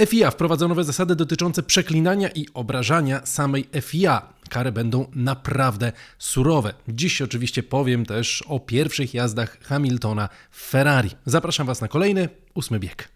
FIA wprowadza nowe zasady dotyczące przeklinania i obrażania samej FIA. Kary będą naprawdę surowe. Dziś oczywiście powiem też o pierwszych jazdach Hamiltona w Ferrari. Zapraszam Was na kolejny, ósmy bieg.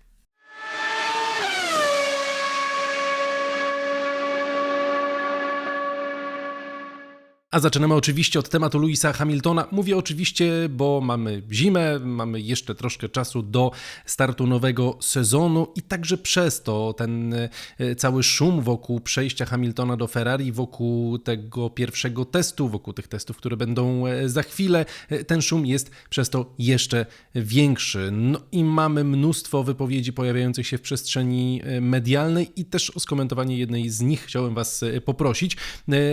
A zaczynamy oczywiście od tematu Louisa Hamiltona. Mówię oczywiście, bo mamy zimę, mamy jeszcze troszkę czasu do startu nowego sezonu i także przez to ten e, cały szum wokół przejścia Hamiltona do Ferrari, wokół tego pierwszego testu, wokół tych testów, które będą e, za chwilę, e, ten szum jest przez to jeszcze większy. No i mamy mnóstwo wypowiedzi pojawiających się w przestrzeni medialnej i też o skomentowanie jednej z nich chciałem Was poprosić.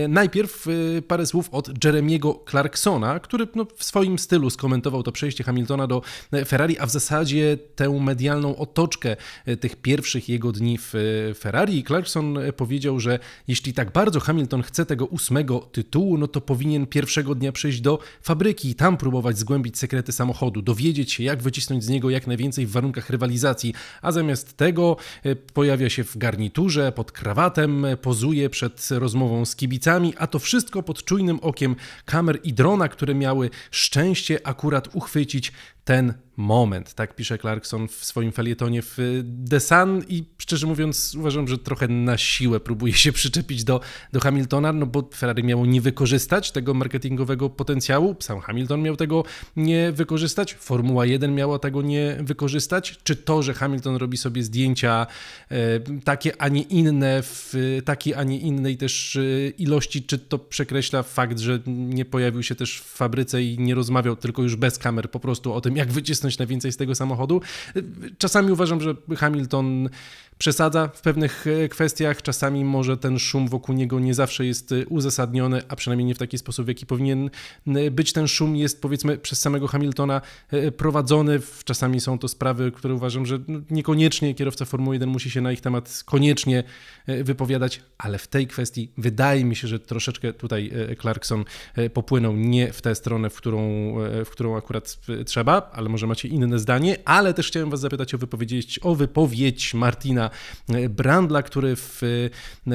Najpierw parę słów od Jeremiego Clarksona, który no, w swoim stylu skomentował to przejście Hamiltona do e, Ferrari, a w zasadzie tę medialną otoczkę e, tych pierwszych jego dni w e, Ferrari. Clarkson powiedział, że jeśli tak bardzo Hamilton chce tego ósmego tytułu, no to powinien pierwszego dnia przyjść do fabryki i tam próbować zgłębić sekrety samochodu, dowiedzieć się, jak wycisnąć z niego jak najwięcej w warunkach rywalizacji, a zamiast tego pojawia się w garniturze, pod krawatem, pozuje przed rozmową z kibicami, a to wszystko pod czujnym okiem kamer i drona, które miały szczęście akurat uchwycić ten moment. Tak pisze Clarkson w swoim felietonie w The Sun i szczerze mówiąc uważam, że trochę na siłę próbuje się przyczepić do, do Hamiltona, no bo Ferrari miało nie wykorzystać tego marketingowego potencjału, sam Hamilton miał tego nie wykorzystać, Formuła 1 miała tego nie wykorzystać, czy to, że Hamilton robi sobie zdjęcia e, takie, a nie inne w takiej, a nie innej też e, ilości, czy to przekreśla fakt, że nie pojawił się też w fabryce i nie rozmawiał tylko już bez kamer po prostu o tym, jak wycisnąć najwięcej z tego samochodu. Czasami uważam, że Hamilton przesadza w pewnych e, kwestiach, czasami może ten szum wokół niego nie zawsze jest e, uzasadniony, a przynajmniej nie w taki sposób, w jaki powinien e, być. Ten szum jest powiedzmy przez samego Hamiltona prowadzony. Czasami są to sprawy, które uważam, że no, niekoniecznie kierowca Formuły 1 musi się na ich temat koniecznie wypowiadać, ale w tej kwestii wydaje mi się, że troszeczkę tutaj Clarkson popłynął nie w tę stronę, w którą, w którą akurat trzeba, ale może macie inne zdanie, ale też chciałem was zapytać o wypowiedź, o wypowiedź Martina Brandla, który w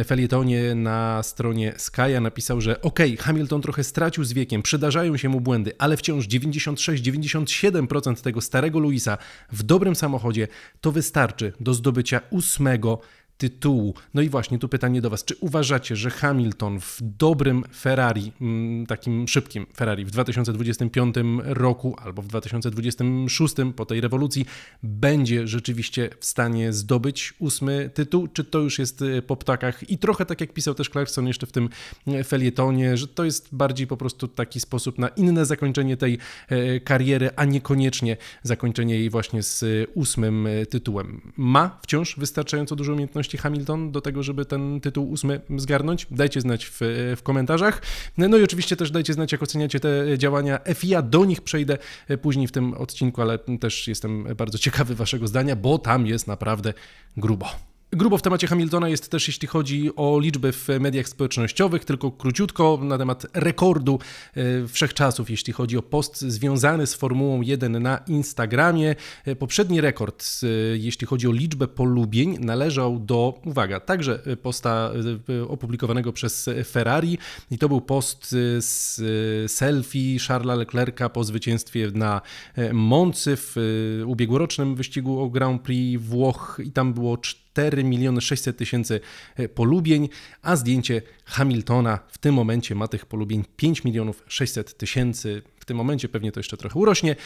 felietonie na stronie Skya napisał, że ok, Hamilton trochę stracił z wiekiem, przydarzają się mu błędy, ale wciąż 96-97% tego starego Luisa w dobrym samochodzie to wystarczy do zdobycia ósmego tytułu. No i właśnie tu pytanie do Was. Czy uważacie, że Hamilton w dobrym Ferrari, mm, takim szybkim Ferrari w 2025 roku albo w 2026 po tej rewolucji będzie rzeczywiście w stanie zdobyć ósmy tytuł? Czy to już jest y, po ptakach? I trochę tak jak pisał też Clarkson jeszcze w tym y, felietonie, że to jest bardziej po prostu taki sposób na inne zakończenie tej y, kariery, a niekoniecznie zakończenie jej właśnie z ósmym tytułem. Ma wciąż wystarczająco dużo umiejętności Hamilton do tego, żeby ten tytuł ósmy zgarnąć? Dajcie znać w, w komentarzach. No i oczywiście też dajcie znać, jak oceniacie te działania FIA. Do nich przejdę później w tym odcinku, ale też jestem bardzo ciekawy Waszego zdania, bo tam jest naprawdę grubo. Grubo w temacie Hamiltona jest też, jeśli chodzi o liczby w mediach społecznościowych, tylko króciutko na temat rekordu e, wszechczasów, jeśli chodzi o post związany z Formułą 1 na Instagramie. E, poprzedni rekord, e, jeśli chodzi o liczbę polubień, należał do, uwaga, także posta opublikowanego przez Ferrari i to był post z selfie Charlesa Leclerca po zwycięstwie na Moncy w ubiegłorocznym wyścigu o Grand Prix Włoch i tam było 4 4 miliony 600 tysięcy e, polubień, a zdjęcie Hamiltona w tym momencie ma tych polubień 5 milionów 600 tysięcy. W tym momencie pewnie to jeszcze trochę urośnie,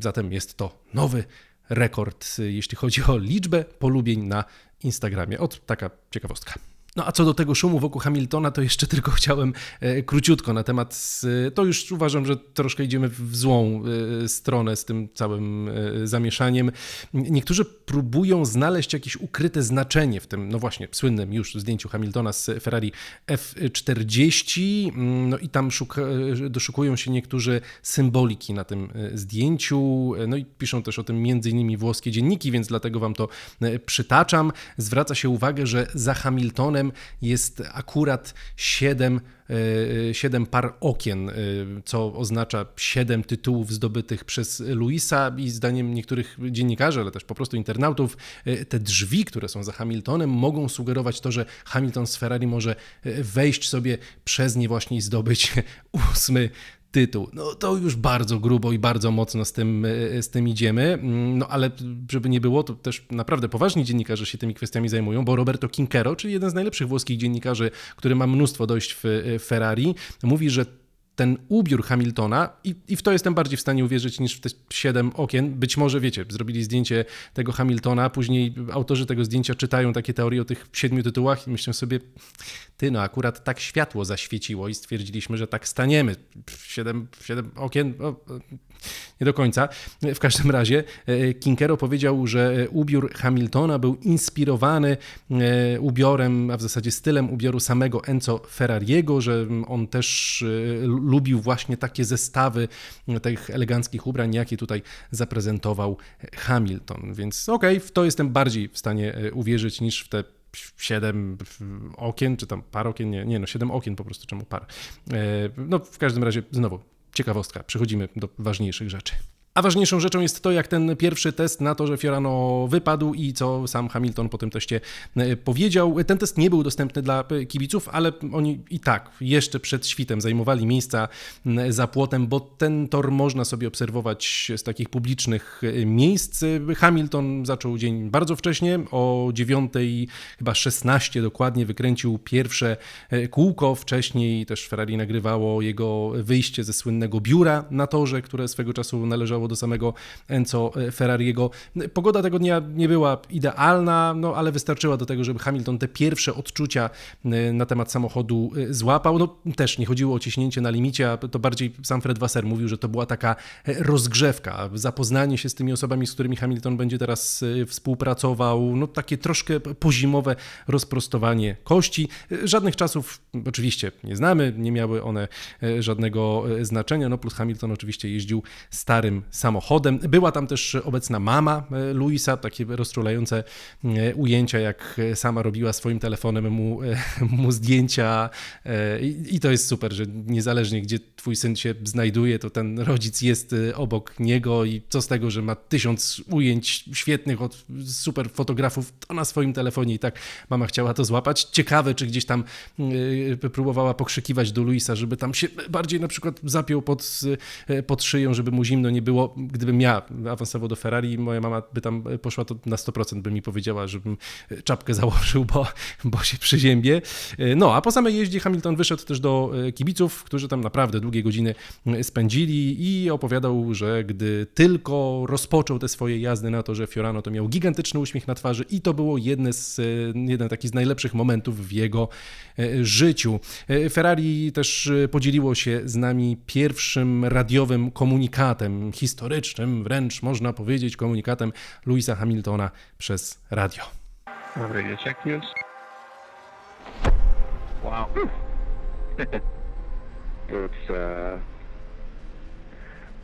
zatem jest to nowy rekord, jeśli chodzi o liczbę polubień na Instagramie. Od taka ciekawostka. No a co do tego szumu wokół Hamiltona, to jeszcze tylko chciałem e, króciutko na temat. To już uważam, że troszkę idziemy w złą e, stronę z tym całym e, zamieszaniem. Niektórzy próbują znaleźć jakieś ukryte znaczenie w tym, no właśnie, słynnym już zdjęciu Hamiltona z Ferrari F40. Mm, no i tam szuka, doszukują się niektórzy symboliki na tym zdjęciu. No i piszą też o tym innymi włoskie dzienniki, więc dlatego wam to przytaczam. Zwraca się uwagę, że za Hamiltonem jest akurat 7 7 par okien, co oznacza 7 tytułów zdobytych przez Luisa i zdaniem niektórych dziennikarzy, ale też po prostu internautów, te drzwi, które są za Hamiltonem, mogą sugerować to, że Hamilton z Ferrari może wejść sobie przez nie właśnie i zdobyć ósmy tytuł. No to już bardzo grubo i bardzo mocno z tym, z tym idziemy. Mm, no ale żeby nie było, to też naprawdę poważni dziennikarze się tymi kwestiami zajmują, bo Roberto Quincero, czyli jeden z najlepszych włoskich dziennikarzy, który ma mnóstwo dojść w Ferrari, mówi, że ten ubiór Hamiltona i, i, w to jestem bardziej w stanie uwierzyć niż w te siedem okien. Być może, wiecie, zrobili zdjęcie tego Hamiltona, później autorzy tego zdjęcia czytają takie teorie o tych siedmiu tytułach i myślę sobie, ty no akurat tak światło zaświeciło i stwierdziliśmy, że tak staniemy. Siedem, siedem okien, o, nie do końca. W każdym razie e, Kinkero powiedział, że ubiór Hamiltona był inspirowany e, ubiorem, a w zasadzie stylem ubioru samego Enzo Ferrariego, że on też e, lubił właśnie takie zestawy tych eleganckich ubrań, jakie tutaj zaprezentował Hamilton. Więc okej, okay, w to jestem bardziej w stanie uwierzyć niż w te siedem okien, czy tam par okien, nie, nie no, siedem okien po prostu, czemu par. No w każdym razie znowu ciekawostka, przechodzimy do ważniejszych rzeczy. A ważniejszą rzeczą jest to, jak ten pierwszy test na to, że Fiorano wypadł i co sam Hamilton po tym teście e, powiedział. Ten test nie był dostępny dla e, kibiców, ale oni i tak jeszcze przed świtem zajmowali miejsca za płotem, bo ten tor można sobie obserwować z takich publicznych e, miejsc. Hamilton zaczął dzień bardzo wcześnie, o 9 chyba 16 dokładnie wykręcił pierwsze kółko. Wcześniej też Ferrari nagrywało jego wyjście ze słynnego biura na torze, które swego czasu należało do samego Enzo e, Ferrariego. Pogoda tego dnia nie była idealna, no ale wystarczyła do tego, żeby Hamilton te pierwsze odczucia e, na temat samochodu e, złapał. No też nie chodziło o ciśnięcie na limicie, a to bardziej sam Fred Wasser mówił, że to była taka rozgrzewka, zapoznanie się z tymi osobami, z którymi Hamilton będzie teraz współpracował, no takie troszkę pozimowe rozprostowanie kości. Żadnych czasów oczywiście nie znamy, nie miały one żadnego znaczenia, no plus Hamilton oczywiście jeździł starym samochodem. Była tam też obecna mama e, Luisa, takie rozczulające e, ujęcia, jak sama robiła swoim telefonem mu, e, mu zdjęcia I, to jest super, że niezależnie gdzie twój syn się znajduje, to ten rodzic jest obok niego i co z tego, że ma tysiąc ujęć świetnych od super fotografów, to na swoim telefonie i tak mama chciała to złapać. Ciekawe, czy gdzieś tam próbowała pokrzykiwać do Luisa, żeby tam się bardziej na przykład zapiął pod, pod szyją, żeby mu zimno nie było było, gdybym ja awansował do Ferrari, moja mama by tam poszła, to na 100% by mi powiedziała, żebym czapkę założył, bo, bo się przyziębię. No, a po samej jeździe Hamilton wyszedł też do e, kibiców, którzy tam naprawdę długie godziny spędzili i opowiadał, że gdy tylko rozpoczął te swoje jazdy na to, że Fiorano to miał gigantyczny uśmiech na twarzy i to było jedne z, e, jeden taki z najlepszych momentów w jego e, życiu. Ferrari też podzieliło się z nami pierwszym radiowym komunikatem historycznym, wręcz można powiedzieć komunikatem Louisa Hamiltona przez radio. Check news. Wow. It's, uh...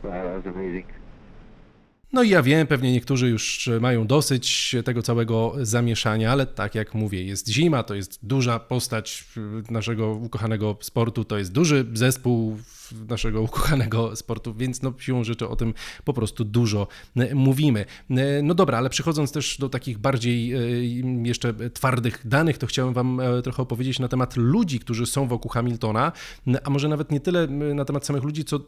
wow, that was amazing. No i ja wiem, pewnie niektórzy już mają dosyć tego całego zamieszania, ale tak jak mówię, jest zima, to jest duża postać naszego ukochanego sportu, to jest duży zespół naszego ukochanego sportu, więc no siłą rzeczy o tym po prostu dużo e, mówimy. E, no dobra, ale przechodząc też do takich bardziej e, jeszcze twardych danych, to chciałem wam trochę opowiedzieć na temat ludzi, którzy są wokół Hamiltona, a może nawet nie tyle na temat samych ludzi, co,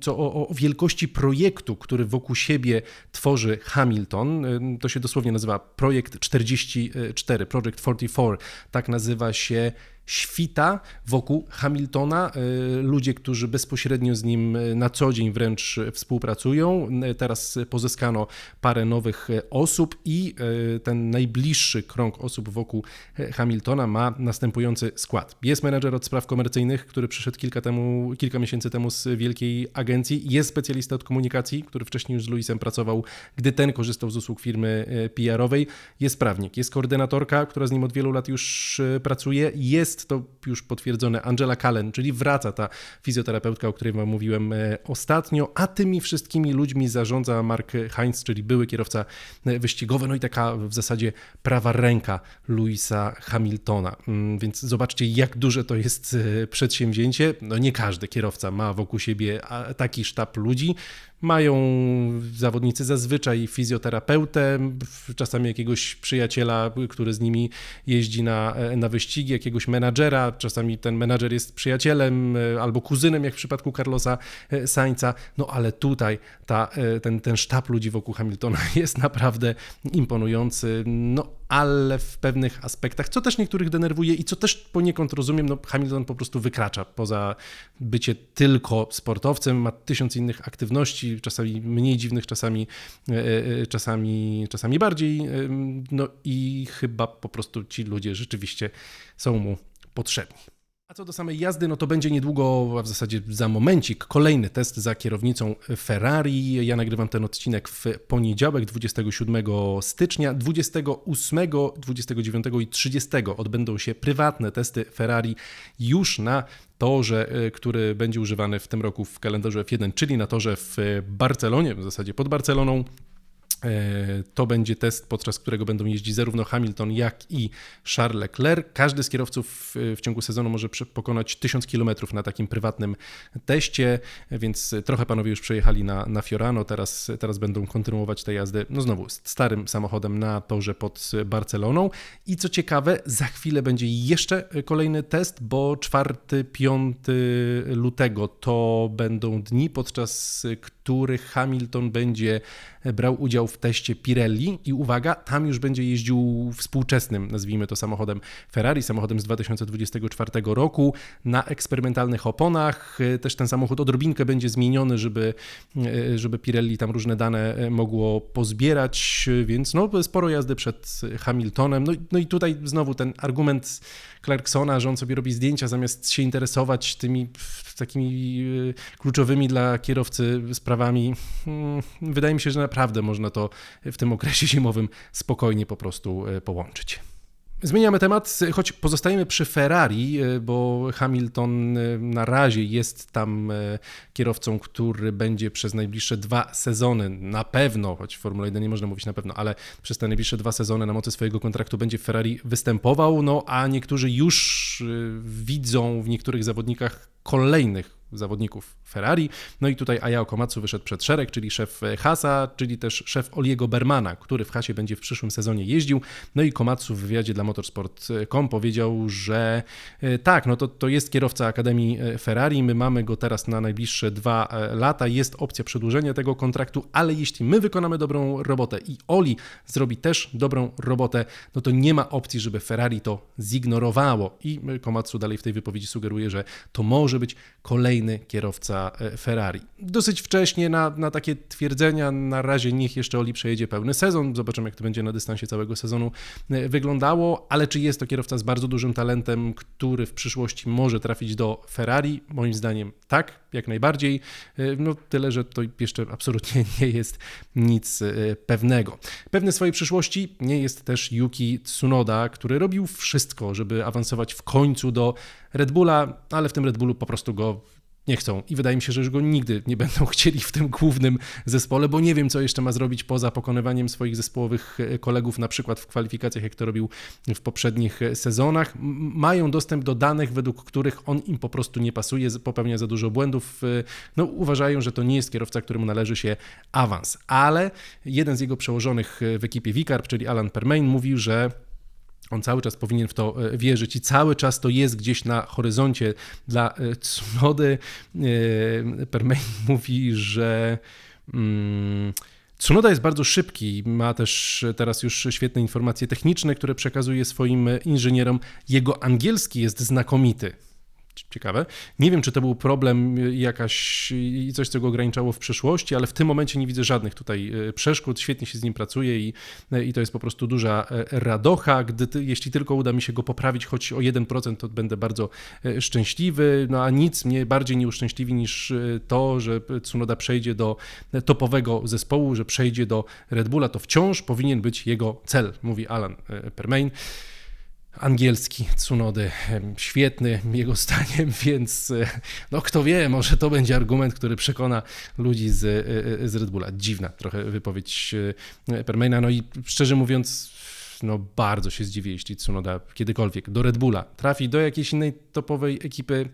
co o, o wielkości projektu, który wokół siebie tworzy Hamilton. To się dosłownie nazywa Projekt 44, Project 44. Tak nazywa się świta wokół Hamiltona. E, ludzie, którzy bezpośrednio z nim e, na co dzień wręcz współpracują. E, teraz pozyskano parę nowych osób i ten najbliższy krąg osób wokół Hamiltona ma następujący skład. Jest menedżer od spraw komercyjnych, który przyszedł kilka, temu, kilka miesięcy temu z wielkiej agencji. Jest specjalista od komunikacji, który wcześniej już z Luisem pracował, gdy ten korzystał z usług firmy PR-owej. Jest prawnik, jest koordynatorka, która z nim od wielu lat już pracuje. Jest jest to już potwierdzone Angela Cullen, czyli wraca ta fizjoterapeutka, o której wam mówiłem e, ostatnio, a tymi wszystkimi ludźmi zarządza Mark Heinz, czyli były kierowca e, wyścigowy, no i taka w zasadzie prawa ręka Louisa Hamiltona. Mm, więc zobaczcie, jak duże to jest przedsięwzięcie. No nie każdy kierowca ma wokół siebie taki sztab ludzi. Mają zawodnicy zazwyczaj fizjoterapeutę, czasami jakiegoś przyjaciela, który z nimi jeździ na, na wyścigi, jakiegoś menadżera, czasami ten menadżer jest przyjacielem e, albo kuzynem, jak w przypadku Carlosa e, Sainza, no ale tutaj ta, e, ten, ten sztab ludzi wokół Hamiltona jest naprawdę imponujący, no ale w pewnych aspektach, co też niektórych denerwuje i co też poniekąd rozumiem, no Hamilton po prostu wykracza poza bycie tylko sportowcem, ma tysiąc innych aktywności, czasami mniej dziwnych, czasami, czasami, czasami bardziej, no i chyba po prostu ci ludzie rzeczywiście są mu potrzebni. Co do samej jazdy, no to będzie niedługo, a w zasadzie za momencik, kolejny test za kierownicą Ferrari. Ja nagrywam ten odcinek w poniedziałek, 27 stycznia. 28, 29 i 30 odbędą się prywatne testy Ferrari już na torze, y, który będzie używany w tym roku w kalendarzu F1, czyli na torze w Barcelonie, w zasadzie pod Barceloną. E, to będzie test, podczas którego będą jeździć zarówno Hamilton, jak i Charles Leclerc. Każdy z kierowców w ciągu sezonu może pokonać 1000 km na takim prywatnym teście, więc trochę panowie już przejechali na, na Fiorano, teraz, teraz będą kontynuować tę jazdę, no znowu, starym samochodem na torze pod Barceloną. I co ciekawe, za chwilę będzie jeszcze kolejny test, bo 4-5 lutego to będą dni, podczas których Hamilton będzie brał udział w teście Pirelli i uwaga, tam już będzie jeździł współczesnym, nazwijmy to samochodem Ferrari, samochodem z 2024 roku na eksperymentalnych oponach. Też ten samochód odrobinkę będzie zmieniony, żeby, żeby Pirelli tam różne dane mogło pozbierać, więc no sporo jazdy przed Hamiltonem. No, no i tutaj znowu ten argument Clarksona, że on sobie robi zdjęcia zamiast się interesować tymi takimi kluczowymi dla kierowcy sprawami. Hmm, wydaje mi się, że naprawdę można to w tym okresie zimowym spokojnie po prostu y, połączyć. Zmieniamy temat, choć pozostajemy przy Ferrari, e, bo Hamilton e, na razie jest tam e, kierowcą, który będzie przez najbliższe dwa sezony na pewno, choć w Formule 1 nie można mówić na pewno, ale przez te najbliższe dwa sezony na mocy swojego kontraktu będzie w Ferrari występował, no a niektórzy już widzą w niektórych zawodnikach kolejnych zawodników Ferrari. No i tutaj Ayao Komatsu wyszedł przed szereg, czyli szef Hasa, czyli też szef Oliego Bermana, który w Hasie będzie w przyszłym sezonie jeździł. No i Komatsu w wywiadzie dla motorsport.com powiedział, że e, tak, no to, to jest kierowca Akademii e, Ferrari, my mamy go teraz na najbliższe dwa e, lata, jest opcja przedłużenia tego kontraktu, ale jeśli my wykonamy dobrą robotę i Oli zrobi też dobrą robotę, no to nie ma opcji, żeby Ferrari to zignorowało. I Komatsu dalej w tej wypowiedzi sugeruje, że to może być kolejny kierowca e, Ferrari. Dosyć wcześnie na, na takie twierdzenia, na razie niech jeszcze Oli przejedzie pełny sezon, zobaczymy jak to będzie na dystansie całego sezonu e, wyglądało, ale czy jest to kierowca z bardzo dużym talentem, który w przyszłości może trafić do Ferrari? Moim zdaniem tak, jak najbardziej. E, no tyle, że to jeszcze absolutnie nie jest nic pewnego. Pewny swojej przyszłości nie jest też Yuki Tsunoda, który robił wszystko, żeby awansować w końcu do Red Bulla, ale w tym Red Bullu po prostu go nie chcą i wydaje mi się, że już go nigdy nie będą chcieli w tym głównym zespole, bo nie wiem, co jeszcze ma zrobić poza pokonywaniem swoich zespołowych e, kolegów, na przykład w kwalifikacjach, jak to robił w poprzednich e, sezonach. Mają dostęp do danych, według których on im po prostu nie pasuje, popełnia za dużo błędów. E, no, uważają, że to nie jest kierowca, któremu należy się awans, ale jeden z jego przełożonych w ekipie Vicarb, czyli Alan Permain, mówił, że on cały czas powinien w to e, wierzyć i cały czas to jest gdzieś na horyzoncie dla e, Tsunody. E, Permain mówi, że. Mm, Tsunoda jest bardzo szybki, ma też teraz już świetne informacje techniczne, które przekazuje swoim inżynierom. Jego angielski jest znakomity ciekawe. Nie wiem, czy to był problem jakaś i coś, co go ograniczało w przeszłości, ale w tym momencie nie widzę żadnych tutaj e, przeszkód. Świetnie się z nim pracuje i, e, i to jest po prostu duża e, radocha. Gdy, jeśli tylko uda mi się go poprawić choć o 1%, to będę bardzo szczęśliwy. No a nic mnie bardziej nie uszczęśliwi niż to, że Tsunoda przejdzie do topowego zespołu, że przejdzie do Red Bulla. To wciąż powinien być jego cel, mówi Alan Permain. Angielski Tsunody świetny jego zdaniem, więc e, no kto wie, może to będzie argument, który przekona ludzi z, e, z Red Bulla. Dziwna trochę wypowiedź Permaina, no i szczerze mówiąc no bardzo się zdziwię, jeśli Tsunoda kiedykolwiek do Red Bulla trafi do jakiejś innej topowej ekipy,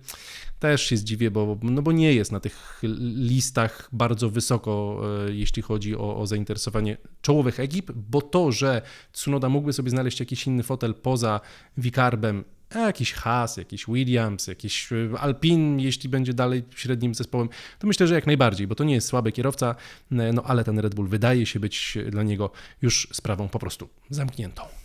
też się zdziwię, bo, no bo nie jest na tych listach bardzo wysoko, e, jeśli chodzi o, o zainteresowanie czołowych ekip, bo to, że Tsunoda mógłby sobie znaleźć jakiś inny fotel poza Wikarbem, jakiś Haas, jakiś Williams, jakiś e, Alpin, jeśli będzie dalej średnim zespołem, to myślę, że jak najbardziej, bo to nie jest słaby kierowca, e, no ale ten Red Bull wydaje się być dla niego już sprawą po prostu zamkniętą.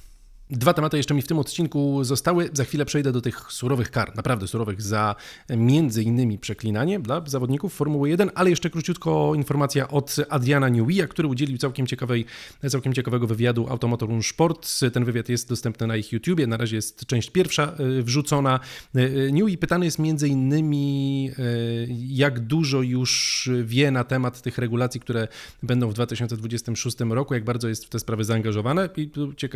Dwa tematy jeszcze mi w tym odcinku zostały. Za chwilę przejdę do tych surowych kar, naprawdę surowych, za między innymi przeklinanie dla zawodników Formuły 1, ale jeszcze króciutko informacja od Adriana Newey'a, który udzielił całkiem, ciekawej, całkiem ciekawego wywiadu Automotor Sport. Ten wywiad jest dostępny na ich YouTubie, na razie jest część pierwsza e, wrzucona. E, Newey pytany jest między innymi, jak dużo już wie na temat tych regulacji, które będą w 2026 roku, jak bardzo jest w te sprawy zaangażowane i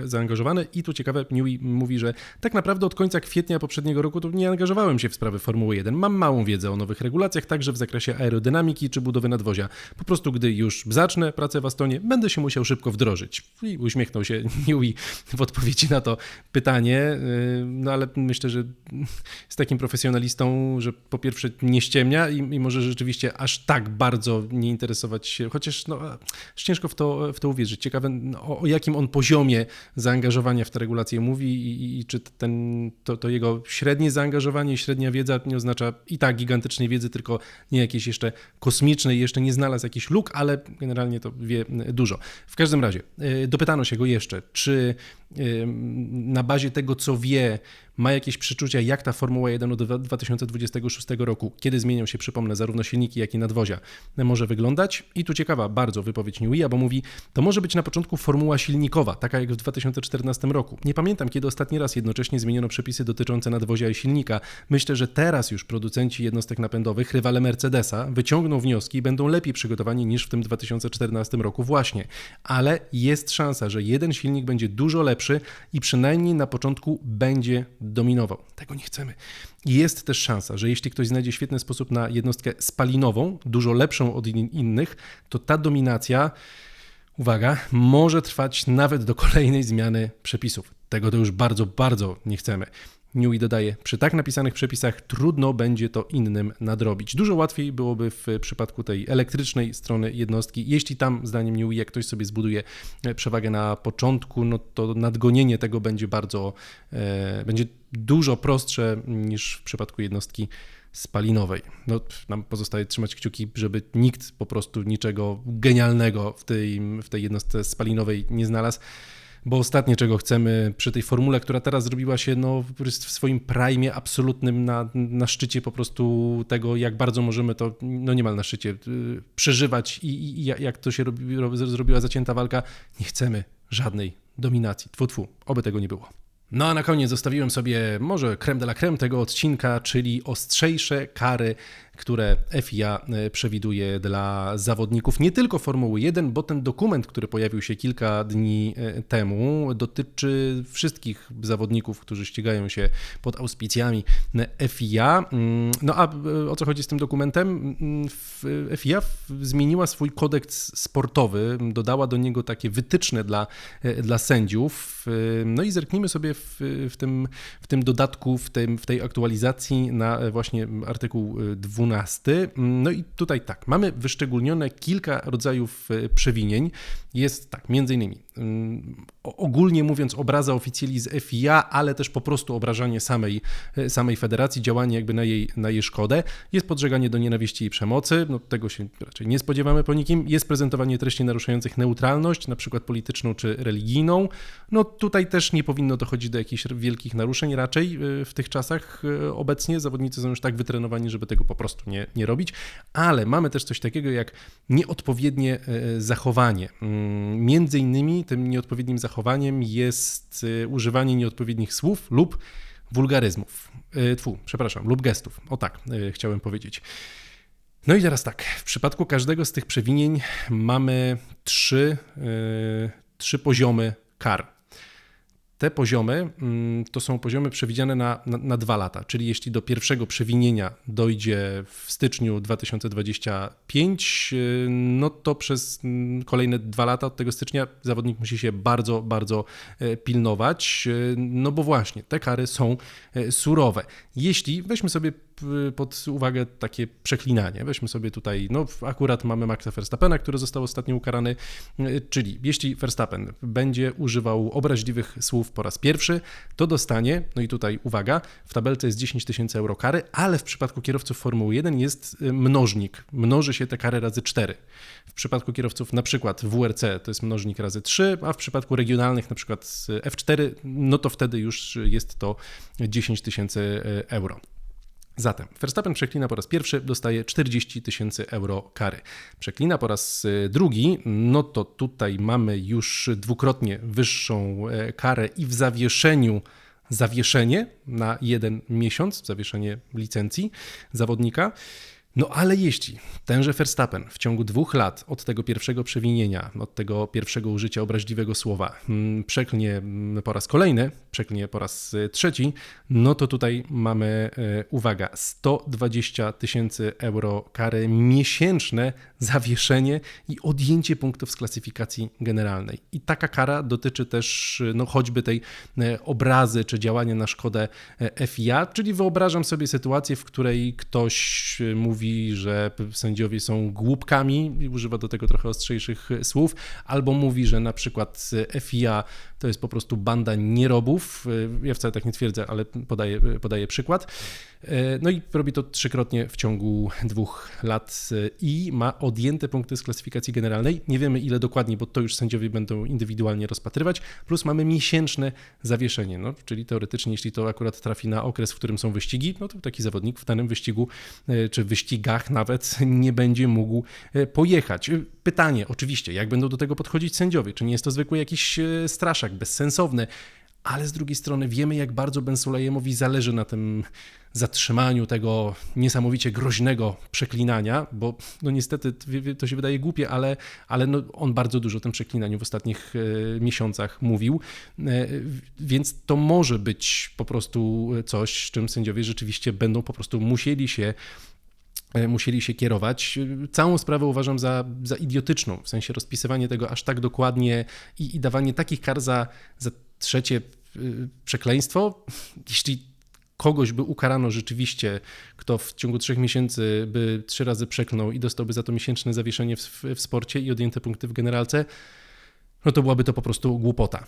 zaangażowane i tu ciekawe, Newey mówi, że tak naprawdę od końca kwietnia poprzedniego roku to nie angażowałem się w sprawy Formuły 1. Mam małą wiedzę o nowych regulacjach, także w zakresie aerodynamiki czy budowy nadwozia. Po prostu gdy już zacznę pracę w Astonie, będę się musiał szybko wdrożyć. I uśmiechnął się Newey w odpowiedzi na to pytanie, y, no ale myślę, że z takim profesjonalistą, że po pierwsze nie ściemnia i, i może rzeczywiście aż tak bardzo nie interesować się, chociaż no, ciężko w to, w to uwierzyć. Ciekawe no, o, o jakim on poziomie zaangażowania w te regulacje mówi i, i czy ten, to, to, jego średnie zaangażowanie, średnia wiedza nie oznacza i tak gigantycznej wiedzy, tylko nie jakiejś jeszcze kosmicznej, jeszcze nie znalazł jakichś luk, ale generalnie to wie dużo. W każdym razie, y, dopytano się go jeszcze, czy na bazie tego, co wie, ma jakieś przeczucia, jak ta Formuła 1 od 2026 roku, kiedy zmienią się, przypomnę, zarówno silniki, jak i nadwozia, może wyglądać. I tu ciekawa bardzo wypowiedź Newey'a, bo mówi, to może być na początku formuła silnikowa, taka jak w 2014 roku. Nie pamiętam, kiedy ostatni raz jednocześnie zmieniono przepisy dotyczące nadwozia i silnika. Myślę, że teraz już producenci jednostek napędowych, rywale Mercedesa, wyciągną wnioski i będą lepiej przygotowani niż w tym 2014 roku właśnie. Ale jest szansa, że jeden silnik będzie dużo lepszy i przynajmniej na początku będzie dominował. Tego nie chcemy. Jest też szansa, że jeśli ktoś znajdzie świetny sposób na jednostkę spalinową, dużo lepszą od innych, to ta dominacja, uwaga, może trwać nawet do kolejnej zmiany przepisów. Tego to już bardzo, bardzo nie chcemy. Newey dodaje, przy tak napisanych przepisach trudno będzie to innym nadrobić. Dużo łatwiej byłoby w przypadku tej elektrycznej strony jednostki. Jeśli tam, zdaniem Newey, jak ktoś sobie zbuduje e, przewagę na początku, no to nadgonienie tego będzie bardzo, e, będzie dużo prostsze niż w przypadku jednostki spalinowej. No, nam pozostaje trzymać kciuki, żeby nikt po prostu niczego genialnego w tej, w tej jednostce spalinowej nie znalazł bo ostatnie, czego chcemy przy tej formule, która teraz zrobiła się no, w swoim prime absolutnym na, na szczycie po prostu tego, jak bardzo możemy to, no niemal na szczycie, yy, przeżywać i, i, jak to się robi, zrobiła zacięta walka, nie chcemy żadnej dominacji. Tfu, tfu, oby tego nie było. No a na koniec zostawiłem sobie może creme de la creme tego odcinka, czyli ostrzejsze kary które FIA e, przewiduje dla zawodników nie tylko Formuły 1, bo ten dokument, który pojawił się kilka dni e, temu, dotyczy wszystkich zawodników, którzy ścigają się pod auspicjami e, FIA. Mm, no a o co chodzi z tym dokumentem? Mm, FIA zmieniła swój kodeks sportowy, dodała do niego takie wytyczne dla, dla sędziów. No i zerknijmy sobie w, w, tym, w tym dodatku, w, tym, w tej aktualizacji na właśnie artykuł 12 12. No i tutaj tak, mamy wyszczególnione kilka rodzajów e, przewinień. Jest tak, między innymi mm, ogólnie mówiąc obraza oficjeli z FIA, ale też po prostu obrażanie samej, e, samej federacji, działanie jakby na jej, na jej szkodę. Jest podżeganie do nienawiści i przemocy, no tego się raczej nie spodziewamy po nikim. Jest prezentowanie treści naruszających neutralność, na przykład polityczną czy religijną. No tutaj też nie powinno dochodzić do jakichś wielkich naruszeń raczej e, w tych czasach obecnie. Zawodnicy są już tak wytrenowani, żeby tego po prostu nie, nie robić, ale mamy też coś takiego jak nieodpowiednie e, zachowanie. Mm, między innymi tym nieodpowiednim zachowaniem jest e, używanie nieodpowiednich słów lub wulgaryzmów. E, tfu, przepraszam, lub gestów. O tak, chciałem powiedzieć. No i teraz tak, w przypadku każdego z tych przewinień mamy trzy, trzy poziomy kar. Te poziomy mm, to są poziomy przewidziane na, na, na, dwa lata, czyli jeśli do pierwszego przewinienia dojdzie w styczniu 2025, y, no to przez mm, kolejne dwa lata od tego stycznia zawodnik musi się bardzo, bardzo e, pilnować, y, no bo właśnie te kary są e, surowe. Jeśli weźmy sobie pod uwagę takie przeklinanie. Weźmy sobie tutaj, no akurat mamy Maxa Verstappena, który został ostatnio ukarany, czyli jeśli Verstappen będzie używał obraźliwych słów po raz pierwszy, to dostanie, no i tutaj uwaga, w tabelce jest 10 tysięcy euro kary, ale w przypadku kierowców Formuły 1 jest y, mnożnik, mnoży się te kary razy 4. W przypadku kierowców na przykład WRC to jest mnożnik razy 3, a w przypadku regionalnych na przykład F4, no to wtedy już jest to 10 tysięcy y, euro. Zatem Verstappen przeklina po raz pierwszy, dostaje 40 tysięcy euro kary. Przeklina po raz e, drugi, no to tutaj mamy już dwukrotnie wyższą e, karę i w zawieszeniu zawieszenie na jeden miesiąc, zawieszenie licencji zawodnika. No ale jeśli tenże Verstappen w ciągu dwóch lat od tego pierwszego przewinienia, od tego pierwszego użycia obraźliwego słowa mm, przeklnie mm, po raz kolejny, przeklnie po raz y, trzeci, no to tutaj mamy, y, uwaga, 120 tysięcy euro kary miesięczne, zawieszenie i odjęcie punktów z klasyfikacji generalnej. I taka kara dotyczy też y, no, choćby tej obrazy czy działania na szkodę FIA, czyli wyobrażam sobie sytuację, w której ktoś mówi, mówi, że sędziowie są głupkami i używa do tego trochę ostrzejszych słów, albo mówi, że na przykład FIA to jest po prostu banda nierobów. Ja wcale tak nie twierdzę, ale podaję, podaję przykład. No i robi to trzykrotnie w ciągu dwóch lat i ma odjęte punkty z klasyfikacji generalnej. Nie wiemy ile dokładnie, bo to już sędziowie będą indywidualnie rozpatrywać. Plus mamy miesięczne zawieszenie, no, czyli teoretycznie, jeśli to akurat trafi na okres, w którym są wyścigi, no to taki zawodnik w danym wyścigu czy wyścig wyścigach nawet nie będzie mógł e, pojechać. Pytanie oczywiście, jak będą do tego podchodzić sędziowie? Czy nie jest to zwykły jakiś e, straszak, bezsensowny? ale z drugiej strony wiemy, jak bardzo Ben Sulejemowi zależy na tym zatrzymaniu tego niesamowicie groźnego przeklinania, bo no niestety to się wydaje głupie, ale, ale no on bardzo dużo o tym przeklinaniu w ostatnich e, miesiącach mówił, e, więc to może być po prostu coś, z czym sędziowie rzeczywiście będą po prostu musieli się E, musieli się kierować. Całą sprawę uważam za, za idiotyczną, w sensie rozpisywanie tego aż tak dokładnie i, i dawanie takich kar za, za trzecie y, przekleństwo. Jeśli kogoś by ukarano rzeczywiście, kto w ciągu trzech miesięcy by trzy razy przeklnął i dostałby za to miesięczne zawieszenie w, w sporcie i odjęte punkty w generalce, no to byłaby to po prostu głupota.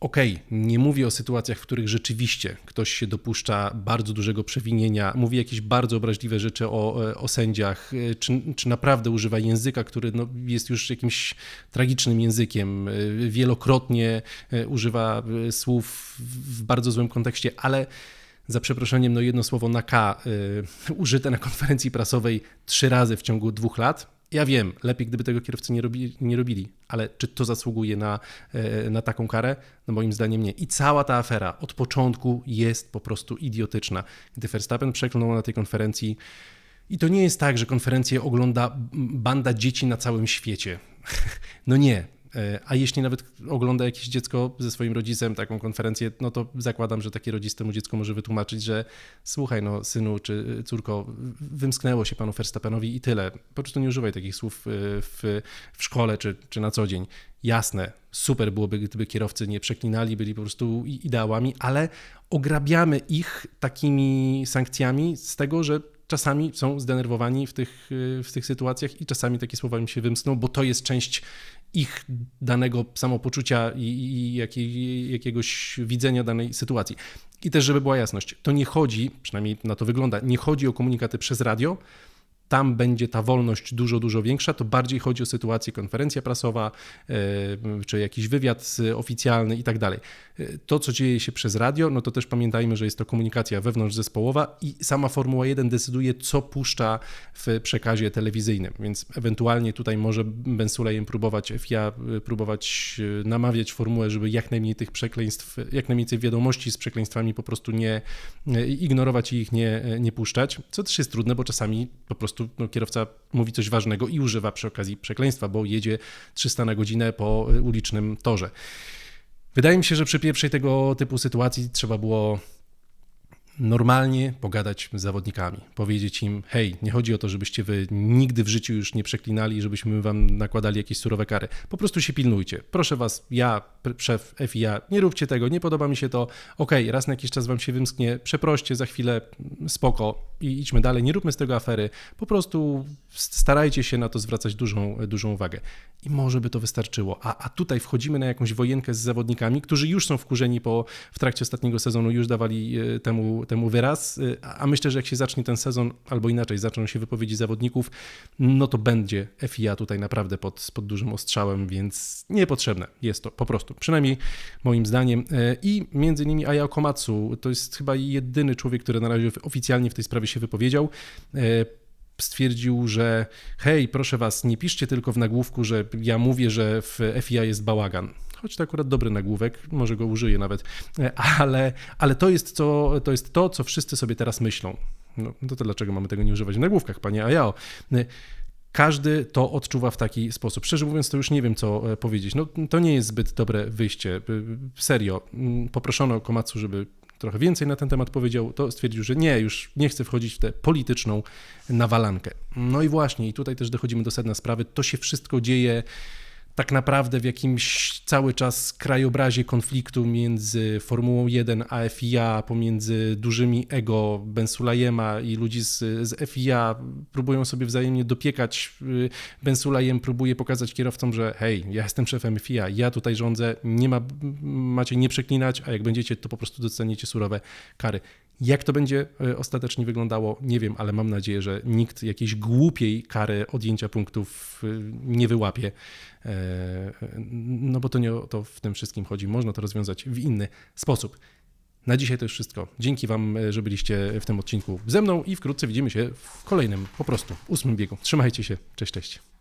Okej, okay, nie mówię o sytuacjach, w których rzeczywiście ktoś się dopuszcza bardzo dużego przewinienia, mówi jakieś bardzo obraźliwe rzeczy o, o sędziach, czy, czy naprawdę używa języka, który no, jest już jakimś tragicznym językiem, wielokrotnie e, używa e, słów w bardzo złym kontekście, ale za przeproszeniem, no jedno słowo na K użyte na konferencji prasowej trzy razy w ciągu dwóch lat, ja wiem, lepiej gdyby tego kierowcy nie, nie robili, ale czy to zasługuje na, e, na taką karę? No moim zdaniem nie. I cała ta afera od początku jest po prostu idiotyczna. Gdy Verstappen przeklął na tej konferencji, i to nie jest tak, że konferencję ogląda banda dzieci na całym świecie. No nie, a jeśli nawet ogląda jakieś dziecko ze swoim rodzicem taką konferencję, no to zakładam, że taki rodzic temu dziecku może wytłumaczyć, że słuchaj, no synu czy córko, wymsknęło się panu Verstappenowi i tyle. Po prostu nie używaj takich słów e, w, w szkole czy, czy na co dzień. Jasne, super byłoby, gdyby kierowcy nie przeklinali, byli po prostu ideałami, ale ograbiamy ich takimi sankcjami z tego, że czasami są zdenerwowani w tych, w tych sytuacjach i czasami takie słowa im się wymskną, bo to jest część ich danego samopoczucia i, i jakiej, jakiegoś widzenia danej sytuacji. I też, żeby była jasność, to nie chodzi, przynajmniej na to wygląda, nie chodzi o komunikaty przez radio, tam będzie ta wolność dużo, dużo większa, to bardziej chodzi o sytuację konferencja prasowa, e, czy jakiś wywiad oficjalny i tak dalej. E, to, co dzieje się przez radio, no to też pamiętajmy, że jest to komunikacja wewnątrzzespołowa i sama Formuła 1 decyduje, co puszcza w przekazie telewizyjnym, więc ewentualnie tutaj może Ben Sulejem próbować, FIA e, próbować namawiać Formułę, żeby jak najmniej tych przekleństw, jak najmniej tych wiadomości z przekleństwami po prostu nie ignorować i ich nie, nie puszczać, co też jest trudne, bo czasami po prostu prostu no, kierowca mówi coś ważnego i używa przy okazji przekleństwa, bo jedzie 300 na godzinę po y, ulicznym torze. Wydaje mi się, że przy pierwszej tego typu sytuacji trzeba było normalnie pogadać z zawodnikami, powiedzieć im, hej, nie chodzi o to, żebyście wy nigdy w życiu już nie przeklinali, żebyśmy wam nakładali jakieś surowe kary. Po prostu się pilnujcie. Proszę was, ja, szef FIA, nie róbcie tego, nie podoba mi się to. Okej, okay, raz na jakiś czas wam się wymsknie, przeproście, za chwilę spoko i idźmy dalej, nie róbmy z tego afery. Po prostu starajcie się na to zwracać dużą, dużą uwagę. I może by to wystarczyło. A, a tutaj wchodzimy na jakąś wojenkę z zawodnikami, którzy już są wkurzeni po, w trakcie ostatniego sezonu, już dawali e, temu, temu wyraz. E, a myślę, że jak się zacznie ten sezon, albo inaczej, zaczną się wypowiedzi zawodników, no to będzie FIA tutaj naprawdę pod, pod dużym ostrzałem, więc niepotrzebne jest to po prostu. Przynajmniej moim zdaniem. E, I między innymi Aya Komatsu to jest chyba jedyny człowiek, który na razie oficjalnie w tej sprawie się wypowiedział stwierdził, że hej, proszę was, nie piszcie tylko w nagłówku, że ja mówię, że w FIA jest bałagan. Choć to akurat dobry nagłówek, może go użyję nawet, ale, ale to, jest to, to jest to, co wszyscy sobie teraz myślą. No, to, to dlaczego mamy tego nie używać w nagłówkach, panie Ajao? Każdy to odczuwa w taki sposób. Szczerze mówiąc, to już nie wiem, co e, powiedzieć. No, to nie jest zbyt dobre wyjście. Serio. Poproszono Komatsu, żeby trochę więcej na ten temat powiedział, to stwierdził, że nie, już nie chce wchodzić w tę polityczną nawalankę. No i właśnie, i tutaj też dochodzimy do sedna sprawy, to się wszystko dzieje tak naprawdę w jakimś cały czas krajobrazie konfliktu między Formułą 1 a FIA, pomiędzy dużymi ego Ben Sulajema i ludzi z, z FIA, próbują sobie wzajemnie dopiekać. Ben Sulajem próbuje pokazać kierowcom, że hej, ja jestem szefem FIA, ja tutaj rządzę, nie ma, macie nie przeklinać, a jak będziecie, to po prostu dostaniecie surowe kary. Jak to będzie e, ostatecznie wyglądało, nie wiem, ale mam nadzieję, że nikt jakiejś głupiej kary odjęcia punktów e, nie wyłapie. E, no bo to nie o to w tym wszystkim chodzi. Można to rozwiązać w inny sposób. Na dzisiaj to już wszystko. Dzięki Wam, że byliście w tym odcinku ze mną i wkrótce widzimy się w kolejnym, po prostu ósmym biegu. Trzymajcie się. Cześć, cześć.